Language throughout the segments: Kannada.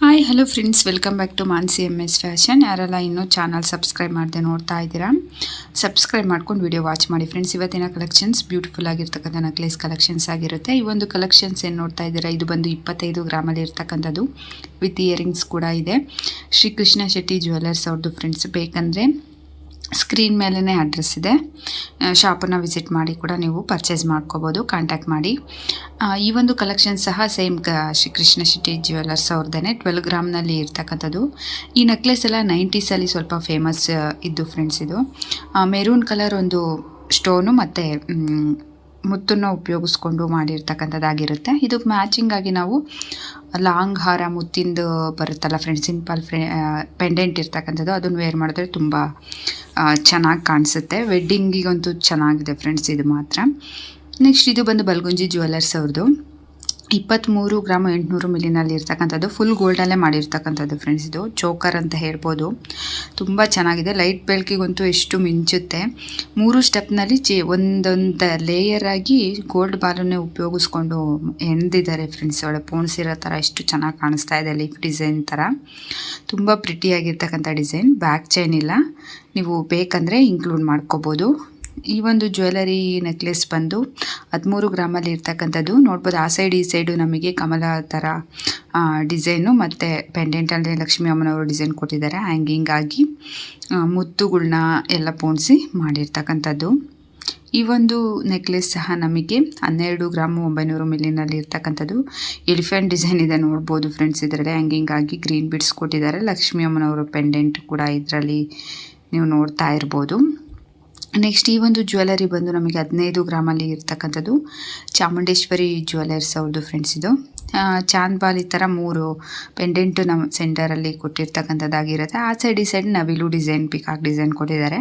Hi hello friends welcome back to Mansi M S fashion ಯಾರೆಲ್ಲ ಇನ್ನೂ ಚಾನಲ್ ಸಬ್ಸ್ಕ್ರೈಬ್ ಮಾಡಿದೆ ನೋಡ್ತಾ ಇದ್ದೀರಾ? ಸಬ್ಸ್ಕ್ರೈಬ್ ಮಾಡ್ಕೊಂಡು ವಿಡಿಯೋ ವಾಚ್ ಮಾಡಿ ಫ್ರೆಂಡ್ಸ್ ಇವತ್ತಿನ ಕಲೆಕ್ಷನ್ಸ್ ಬ್ಯೂಟಿಫುಲ್ ಆಗಿರ್ತಕ್ಕಂಥ ನಕ್ಲೇಸ್ ಕಲೆಕ್ಷನ್ಸ್ ಆಗಿರುತ್ತೆ. ಈ ಒಂದು ಕಲೆಕ್ಷನ್ಸ್ ಏನು ನೋಡ್ತಾ ಇದ್ದೀರಾ? ಇದು ಬಂದು ಇಪ್ಪತ್ತೈದು ಗ್ರಾಮಲ್ಲಿ ಇರ್ತಕ್ಕಂಥದ್ದು. ವಿತ್ ಇಯರಿಂಗ್ಸ್ ಕೂಡ ಇದೆ. ಶ್ರೀ ಕೃಷ್ಣ ಶೆಟ್ಟಿ ಜ್ಯುವೆಲ್ಲರ್ಸ್ ಅವ್ರದ್ದು ಫ್ರೆಂಡ್ಸ್ ಬೇಕಂದರೆ ಸ್ಕ್ರೀನ್ ಮೇಲೇ ಅಡ್ರೆಸ್ ಇದೆ. ಶಾಪನ್ನು ವಿಸಿಟ್ ಮಾಡಿ ಕೂಡ ನೀವು ಪರ್ಚೇಸ್ ಮಾಡ್ಕೋಬೋದು. ಕಾಂಟ್ಯಾಕ್ಟ್ ಮಾಡಿ. ಈ ಒಂದು ಕಲೆಕ್ಷನ್ ಸಹ ಸೇಮ್ ಕ, ಶ್ರೀ ಕೃಷ್ಣ ಶೆಟ್ಟಿ ಜ್ಯುವೆಲರ್ಸ್ ಅವ್ರದ್ದೇ ಟ್ವೆಲ್ ಗ್ರಾಮ್ನಲ್ಲಿ ಇರ್ತಕ್ಕಂಥದ್ದು. ಈ ನೆಕ್ಲೆಸ್ ಎಲ್ಲ ನೈಂಟೀಸಲ್ಲಿ ಸ್ವಲ್ಪ ಫೇಮಸ್ ಇದ್ದು ಫ್ರೆಂಡ್ಸ್ ಇದು. ಮೆರೂನ್ ಕಲರ್ ಒಂದು ಸ್ಟೋನು ಮತ್ತು ಮುತ್ತನ್ನು ಉಪಯೋಗಿಸ್ಕೊಂಡು ಮಾಡಿರ್ತಕ್ಕಂಥದ್ದಾಗಿರುತ್ತೆ. ಇದು ಮ್ಯಾಚಿಂಗಾಗಿ ನಾವು ಲಾಂಗ್ ಹಾರ ಮುತ್ತಿಂದು ಬರುತ್ತಲ್ಲ ಫ್ರೆಂಡ್ಸ್ ಸಿಂಪಲ್ ಫ್ರೆ ಪೆಂಡೆಂಟ್ ಇರ್ತಕ್ಕಂಥದ್ದು. ಅದನ್ನು ವೇರ್ ಮಾಡಿದ್ರೆ ತುಂಬ ಚೆನ್ನಾಗಿ ಕಾಣಿಸುತ್ತೆ. ವೆಡ್ಡಿಂಗಿಗಂತೂ ಚೆನ್ನಾಗಿದೆ ಫ್ರೆಂಡ್ಸ್ ಇದು ಮಾತ್ರ. ನೆಕ್ಸ್ಟ್ ಇದು ಬಂದು ಬಲ್ಗುಂಜಿ ಜ್ಯುವೆಲ್ಲರ್ಸ್ ಅವ್ರದ್ದು ಇಪ್ಪತ್ತ್ಮೂರು ಗ್ರಾಮ್ ಎಂಟುನೂರು ಮಿಲಿನಲ್ಲಿ ಇರ್ತಕ್ಕಂಥದ್ದು ಫುಲ್ ಗೋಲ್ಡಲ್ಲೇ ಮಾಡಿರ್ತಕ್ಕಂಥದ್ದು ಫ್ರೆಂಡ್ಸ್ ಇದು. ಚೋಕರ್ ಅಂತ ಹೇಳ್ಬೋದು. ತುಂಬ ಚೆನ್ನಾಗಿದೆ. ಲೈಟ್ ಬೆಳಕಿಗಂತೂ ಎಷ್ಟು ಮಿಂಚುತ್ತೆ. ಮೂರು ಸ್ಟೆಪ್ನಲ್ಲಿ ಚಿ, ಒಂದೊಂದು ಲೇಯರ್ ಆಗಿ ಗೋಲ್ಡ್ ಬಾಲನ್ನೇ ಉಪಯೋಗಿಸ್ಕೊಂಡು ಎಣ್ದಿದ್ದಾರೆ ಫ್ರೆಂಡ್ಸ್ ಒಳ್ಳೆ ಪೋಣಿಸಿರೋ ಥರ ಎಷ್ಟು ಚೆನ್ನಾಗಿ ಕಾಣಿಸ್ತಾ ಇದೆ ಲೀಫ್ ಡಿಸೈನ್ ಥರ ತುಂಬ ಪ್ರಿಟಿಯಾಗಿರ್ತಕ್ಕಂಥ ಡಿಸೈನ್ ಬ್ಯಾಕ್ ಚೈನ್ ಇಲ್ಲ. ನೀವು ಬೇಕಂದರೆ ಇನ್ಕ್ಲೂಡ್ ಮಾಡ್ಕೋಬೋದು. ಈ ಒಂದು ಜ್ಯುವೆಲರಿ ನೆಕ್ಲೆಸ್ ಬಂದು ಹದಿಮೂರು ಗ್ರಾಮಲ್ಲಿ ಇರ್ತಕ್ಕಂಥದ್ದು. ನೋಡ್ಬೋದು ಆ ಸೈಡ್ ಈ ಸೈಡು ನಮಗೆ ಕಮಲ ಥರ ಡಿಸೈನು ಮತ್ತು ಪೆಂಡೆಂಟಲ್ಲಿ ಲಕ್ಷ್ಮೀ ಅಮ್ಮನವರು ಡಿಸೈನ್ ಕೊಟ್ಟಿದ್ದಾರೆ. ಹ್ಯಾಂಗಿಂಗ್ ಆಗಿ ಮುತ್ತುಗಳನ್ನ ಮುತ್ತುಗಳ್ನ ಎಲ್ಲ ಪೋಣಿಸಿ ಮಾಡಿರ್ತಕ್ಕಂಥದ್ದು. ಈ ಒಂದು ನೆಕ್ಲೆಸ್ ಸಹ ನಮಗೆ ಹನ್ನೆರಡು ಗ್ರಾಮ್ ಒಂಬೈನೂರು ಮಿಲಿನಲ್ಲಿ ಇರ್ತಕ್ಕಂಥದ್ದು. ಎಲಿಫೆಂಟ್ ಡಿಸೈನ್ ಇದೆ ನೋಡ್ಬೋದು ಫ್ರೆಂಡ್ಸ್ ಇದರಲ್ಲಿ. ಹ್ಯಾಂಗಿಂಗ್ ಆಗಿ ಗ್ರೀನ್ ಬಿಡ್ಸ್ ಕೊಟ್ಟಿದ್ದಾರೆ. ಲಕ್ಷ್ಮೀ ಅಮ್ಮನವರು ಪೆಂಡೆಂಟ್ ಕೂಡ ಇದರಲ್ಲಿ ನೀವು ನೋಡ್ತಾ ಇರ್ಬೋದು. ನೆಕ್ಸ್ಟ್ ಈ ಒಂದು ಜ್ಯುವೆಲರಿ ಬಂದು ನಮಗೆ ಹದಿನೈದು ಗ್ರಾಮಲ್ಲಿ ಇರ್ತಕ್ಕಂಥದ್ದು ಚಾಮುಂಡೇಶ್ವರಿ ಜ್ಯುವೆಲರ್ಸ್ ಅವ್ರದ್ದು ಫ್ರೆಂಡ್ಸ್ ಇದು. ಚಾಂದ್ ಬಾಲ್ ಈ ಥರ ಮೂರು ಪೆಂಡೆಂಟು ನಮ್ಮ ಸೆಂಟರಲ್ಲಿ ಕೊಟ್ಟಿರ್ತಕ್ಕಂಥದ್ದಾಗಿರುತ್ತೆ. ಆ ಸೈಡ್ ಈ ಸೈಡ್ ನವಿಲು ಡಿಸೈನ್ ಪಿಕಾಕ್ ಡಿಸೈನ್ ಕೊಟ್ಟಿದ್ದಾರೆ.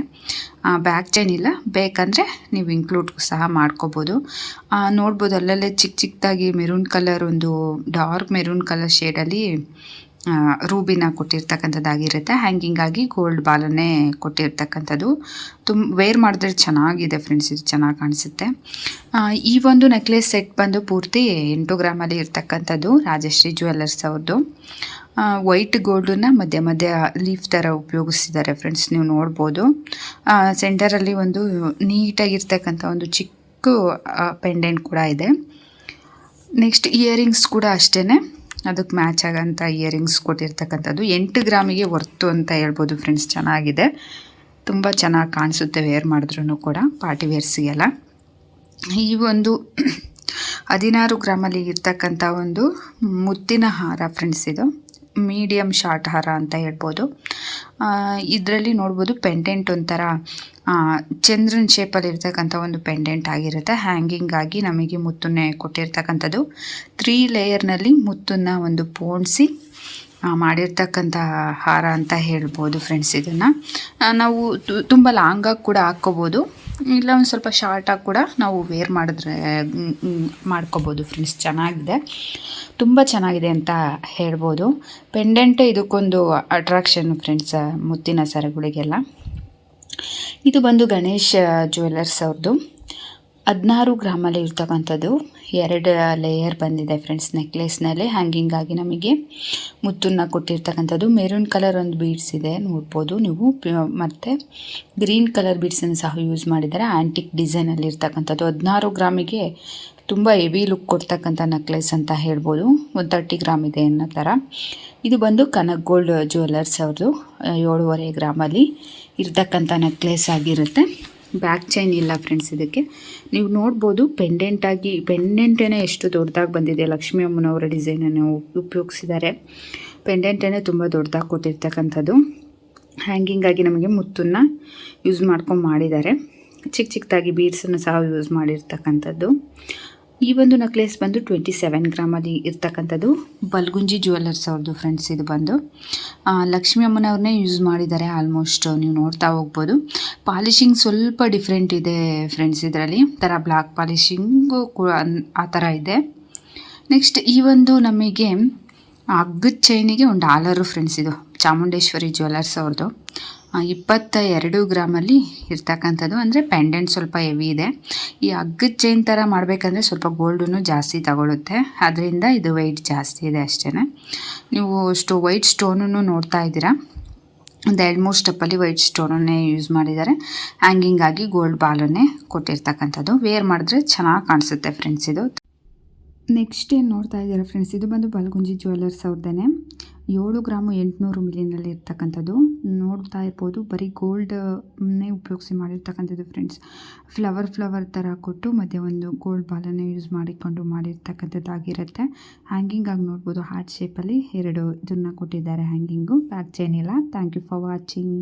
ಬ್ಯಾಕ್ ಚೈನ್ ಇಲ್ಲ. ಬೇಕಂದರೆ ನೀವು ಇನ್ಕ್ಲೂಡ್ ಸಹ ಮಾಡ್ಕೋಬೋದು. ನೋಡ್ಬೋದು ಅಲ್ಲಲ್ಲೇ ಚಿಕ್ಕ ಚಿಕ್ಕದಾಗಿ ಮೆರೂನ್ ಕಲರ್ ಒಂದು ಡಾರ್ಕ್ ಮೆರೂನ್ ಕಲರ್ ಶೇಡಲ್ಲಿ ರೂಬಿನ ಕೊಟ್ಟಿರ್ತಕ್ಕಂಥದ್ದಾಗಿರುತ್ತೆ. ಹ್ಯಾಂಗಿಂಗ್ ಆಗಿ ಗೋಲ್ಡ್ ಬಾಲನ್ನೇ ಕೊಟ್ಟಿರ್ತಕ್ಕಂಥದ್ದು. ತುಂಬ ವೇರ್ ಮಾಡಿದ್ರೆ ಚೆನ್ನಾಗಿದೆ ಫ್ರೆಂಡ್ಸ್ ಇದು ಚೆನ್ನಾಗಿ ಕಾಣಿಸುತ್ತೆ. ಈ ಒಂದು ನೆಕ್ಲೆಸ್ ಸೆಟ್ ಬಂದು ಪೂರ್ತಿ ಎಂಟು ಗ್ರಾಮಲ್ಲಿ ಇರ್ತಕ್ಕಂಥದ್ದು, ರಾಜಶ್ರೀ ಜ್ಯುವೆಲ್ಲರ್ಸ್ ಅವ್ರದ್ದು. ವೈಟ್ ಗೋಲ್ಡನ್ನ ಮಧ್ಯ ಮಧ್ಯ ಲೀಫ್ ಥರ ಉಪಯೋಗಿಸಿದ್ದಾರೆ ಫ್ರೆಂಡ್ಸ್ ನೀವು ನೋಡ್ಬೋದು. ಸೆಂಟರಲ್ಲಿ ಒಂದು ನೀಟಾಗಿರ್ತಕ್ಕಂಥ ಒಂದು ಚಿಕ್ಕ ಪೆಂಡೆಂಟ್ ಕೂಡ ಇದೆ. ನೆಕ್ಸ್ಟ್ ಇಯರಿಂಗ್ಸ್ ಕೂಡ ಅಷ್ಟೇ ಅದಕ್ಕೆ ಮ್ಯಾಚ್ ಆಗೋಂಥ ಇಯರಿಂಗ್ಸ್ ಕೊಟ್ಟಿರ್ತಕ್ಕಂಥದ್ದು. ಎಂಟು ಗ್ರಾಮಿಗೆ ವರ್ತು ಅಂತ ಹೇಳ್ಬೋದು ಫ್ರೆಂಡ್ಸ್, ಚೆನ್ನಾಗಿದೆ. ತುಂಬ ಚೆನ್ನಾಗಿ ಕಾಣಿಸುತ್ತೆ ವೇರ್ ಮಾಡಿದ್ರೂ ಕೂಡ ಪಾರ್ಟಿ ವೇರ್ಸಿಗೆಲ್ಲ ಈ ಒಂದು ಹದಿನಾರು ಗ್ರಾಮಲ್ಲಿ ಇರ್ತಕ್ಕಂಥ ಒಂದು ಮುತ್ತಿನ ಹಾರ ಫ್ರೆಂಡ್ಸ್ ಇದು. ಮೀಡಿಯಮ್ ಶಾರ್ಟ್ ಹಾರ ಅಂತ ಹೇಳ್ಬೋದು. ಇದರಲ್ಲಿ ನೋಡ್ಬೋದು ಪೆಂಡೆಂಟ್ ಒಂಥರ ಚಂದ್ರನ ಶೇಪಲ್ಲಿ ಇರ್ತಕ್ಕಂಥ ಒಂದು ಪೆಂಡೆಂಟ್ ಆಗಿರುತ್ತೆ. ಹ್ಯಾಂಗಿಂಗ್ ಆಗಿ ನಮಗೆ ಮುತ್ತನ್ನೇ ಕೊಟ್ಟಿರ್ತಕ್ಕಂಥದ್ದು. ತ್ರೀ ಲೇಯರ್ನಲ್ಲಿ ಮುತ್ತನ್ನು ಒಂದು ಪೋಣಿಸಿ ಮಾಡಿರ್ತಕ್ಕಂಥ ಹಾರ ಅಂತ ಹೇಳ್ಬೋದು ಫ್ರೆಂಡ್ಸ್ ಇದನ್ನು. ನಾವು ತುಂಬ ಲಾಂಗಾಗಿ ಕೂಡ ಹಾಕ್ಕೋಬೋದು. ಇಲ್ಲ ಒಂದು ಸ್ವಲ್ಪ ಶಾರ್ಟಾಗಿ ಕೂಡ ನಾವು ವೇರ್ ಮಾಡಿದ್ರೆ ಮಾಡ್ಕೋಬೋದು ಫ್ರೆಂಡ್ಸ್ ಚೆನ್ನಾಗಿದೆ. ತುಂಬ ಚೆನ್ನಾಗಿದೆ ಅಂತ ಹೇಳ್ಬೋದು. ಪೆಂಡೆಂಟ್ ಇದಕ್ಕೊಂದು ಅಟ್ರಾಕ್ಷನ್ ಫ್ರೆಂಡ್ಸ್ ಮುತ್ತಿನ ಸರಗಳಿಗೆಲ್ಲ. ಇದು ಬಂದು ಗಣೇಶ್ ಜ್ಯುವೆಲರ್ಸ್ ಅವ್ರದ್ದು ಹದಿನಾರು ಗ್ರಾಮಲ್ಲಿ ಇರ್ತಕ್ಕಂಥದ್ದು. ಎರಡು ಲೇಯರ್ ಬಂದಿದೆ ಫ್ರೆಂಡ್ಸ್, ನೆಕ್ಲೆಸ್ನಲ್ಲಿ ಹ್ಯಾಂಗಿಂಗ್ ಆಗಿ ನಮಗೆ. ಮುತ್ತನ್ನ ಕೊಟ್ಟಿರ್ತಕ್ಕಂಥದ್ದು. ಮೆರೂನ್ ಕಲರ್ ಒಂದು ಬೀಡ್ಸ್ ಇದೆ, ನೋಡ್ಬೋದು ನೀವು. ಮತ್ತು ಗ್ರೀನ್ ಕಲರ್ ಬೀಡ್ಸನ್ನು ಸಹ ಯೂಸ್ ಮಾಡಿದ್ದಾರೆ. ಆ್ಯಂಟಿಕ್ ಡಿಸೈನಲ್ಲಿ ಇರ್ತಕ್ಕಂಥದ್ದು ಹದಿನಾರು ಗ್ರಾಮಿಗೆ ತುಂಬ ಹೆವಿ ಲುಕ್ ಕೊಡ್ತಕ್ಕಂಥ ನೆಕ್ಲೆಸ್ ಅಂತ ಹೇಳ್ಬೋದು. ಒಂದು ತರ್ಟಿ ಗ್ರಾಮ್ ಇದೆ ಅನ್ನೋ ಥರ ಇದು ಬಂದು ಕನಕ್ ಗೋಲ್ಡ್ ಜ್ಯುವೆಲರ್ಸ್ ಅವ್ರದ್ದು ಏಳುವರೆ ಗ್ರಾಮಲ್ಲಿ ಇರ್ತಕ್ಕಂಥ ನೆಕ್ಲೆಸ್ ಆಗಿರುತ್ತೆ. ಬ್ಯಾಕ್ ಚೈನ್ ಇಲ್ಲ ಫ್ರೆಂಡ್ಸ್ ಇದಕ್ಕೆ. ನೀವು ನೋಡ್ಬೋದು ಪೆಂಡೆಂಟಾಗಿ ಪೆಂಡೆಂಟೇನೆ ಎಷ್ಟು ದೊಡ್ಡದಾಗಿ ಬಂದಿದೆ, ಲಕ್ಷ್ಮೀ ಅಮ್ಮನವರ ಡಿಸೈನನ್ನು ಉಪಯೋಗಿಸಿದ್ದಾರೆ. ಪೆಂಡೆಂಟೇನೆ ತುಂಬ ದೊಡ್ಡದಾಗಿ ಕೊಟ್ಟಿರ್ತಕ್ಕಂಥದ್ದು. ಹ್ಯಾಂಗಿಂಗ್ ಆಗಿ ನಮಗೆ ಮುತ್ತನ್ನು ಯೂಸ್ ಮಾಡ್ಕೊಂಡು ಮಾಡಿದ್ದಾರೆ. ಚಿಕ್ಕ ಚಿಕ್ಕದಾಗಿ ಬೀಡ್ಸನ್ನು ಸಹ ಯೂಸ್ ಮಾಡಿರ್ತಕ್ಕಂಥದ್ದು. ಈ ಒಂದು ನೆಕ್ಲೆಸ್ ಬಂದು ಟ್ವೆಂಟಿ ಸೆವೆನ್ ಗ್ರಾಮಲ್ಲಿ ಇರ್ತಕ್ಕಂಥದ್ದು. ಬಲ್ಗುಂಜಿ ಜ್ಯುವೆಲ್ಲರ್ಸ್ ಅವ್ರದ್ದು ಫ್ರೆಂಡ್ಸ್ ಇದು ಬಂದು. ಲಕ್ಷ್ಮೀ ಅಮ್ಮನವ್ರನ್ನೇ ಯೂಸ್ ಮಾಡಿದ್ದಾರೆ ಆಲ್ಮೋಸ್ಟ್ ನೀವು ನೋಡ್ತಾ ಹೋಗ್ಬೋದು. ಪಾಲಿಶಿಂಗ್ ಸ್ವಲ್ಪ ಡಿಫ್ರೆಂಟ್ ಇದೆ ಫ್ರೆಂಡ್ಸ್ ಇದರಲ್ಲಿ. ಥರ ಪಾಲಿಶಿಂಗು ಕೂಡ ಆ ಥರ ಇದೆ. ನೆಕ್ಸ್ಟ್ ಈ ಒಂದು ನಮಗೆ ಅಗ್ಗದ ಚೈನಿಗೆ ಒಂದು ಡಾಲರು ಫ್ರೆಂಡ್ಸ್ ಇದು. ಚಾಮುಂಡೇಶ್ವರಿ ಜ್ಯುವೆಲ್ಲರ್ಸ್ ಅವ್ರದ್ದು ಇಪ್ಪತ್ತ ಎರಡು ಗ್ರಾಮಲ್ಲಿ ಇರ್ತಕ್ಕಂಥದ್ದು ಅಂದರೆ ಪೆಂಡೆಂಟ್ ಸ್ವಲ್ಪ ಹೆವಿ ಇದೆ. ಈ ಅಗ್ಗದ ಚೈನ್ ಥರ ಮಾಡಬೇಕಂದ್ರೆ ಸ್ವಲ್ಪ ಗೋಲ್ಡನ್ನು ಜಾಸ್ತಿ ತಗೊಳುತ್ತೆ. ಅದರಿಂದ ಇದು ವೆಯ್ಟ್ ಜಾಸ್ತಿ ಇದೆ ಅಷ್ಟೇ ನೀವು ಸ್ಟೋ ವೈಟ್ ಸ್ಟೋನನ್ನು ನೋಡ್ತಾ ಇದ್ದೀರಾ? ಒಂದು ಎರಡು ಮೂರು ಸ್ಟೆಪ್ಪಲ್ಲಿ ವೈಟ್ ಸ್ಟೋನನ್ನೇ ಯೂಸ್ ಮಾಡಿದ್ದಾರೆ. ಹ್ಯಾಂಗಿಂಗ್ ಆಗಿ ಗೋಲ್ಡ್ ಬಾಲನ್ನೇ ಕೊಟ್ಟಿರ್ತಕ್ಕಂಥದ್ದು. ವೇರ್ ಮಾಡಿದ್ರೆ ಚೆನ್ನಾಗಿ ಕಾಣಿಸುತ್ತೆ ಫ್ರೆಂಡ್ಸ್ ಇದು. ನೆಕ್ಸ್ಟ್ ಏನು ನೋಡ್ತಾ ಇದ್ದೀರಾ ಫ್ರೆಂಡ್ಸ್ ಇದು ಬಂದು ಬಲ್ಗುಂಜಿ ಜ್ಯುವೆಲ್ಲರ್ಸ್ ಅವ್ರದ್ದೇ ಏಳು ಗ್ರಾಮು ಎಂಟುನೂರು ಮಿಲಿಯನಲ್ಲಿ ಇರ್ತಕ್ಕಂಥದ್ದು. ನೋಡ್ತಾ ಇರ್ಬೋದು, ಬರೀ ಗೋಲ್ಡನ್ನೇ ಉಪಯೋಗಿಸಿ ಮಾಡಿರ್ತಕ್ಕಂಥದ್ದು ಫ್ರೆಂಡ್ಸ್ ಫ್ಲವರ್ ಫ್ಲವರ್ ಥರ ಕೊಟ್ಟು ಮತ್ತು ಒಂದು ಗೋಲ್ಡ್ ಬಾಲನ್ನು ಯೂಸ್ ಮಾಡಿಕೊಂಡು ಮಾಡಿರ್ತಕ್ಕಂಥದ್ದಾಗಿರುತ್ತೆ. ಹ್ಯಾಂಗಿಂಗ್ ಆಗಿ ನೋಡ್ಬೋದು ಹಾರ್ಟ್ ಶೇಪಲ್ಲಿ ಎರಡು ಇದನ್ನು ಕೊಟ್ಟಿದ್ದಾರೆ ಹ್ಯಾಂಗಿಂಗು ಬ್ಯಾಕ್ ಚೈನ್ ಇಲ್ಲ ಥ್ಯಾಂಕ್ ಯು ಫಾರ್ ವಾಚಿಂಗ್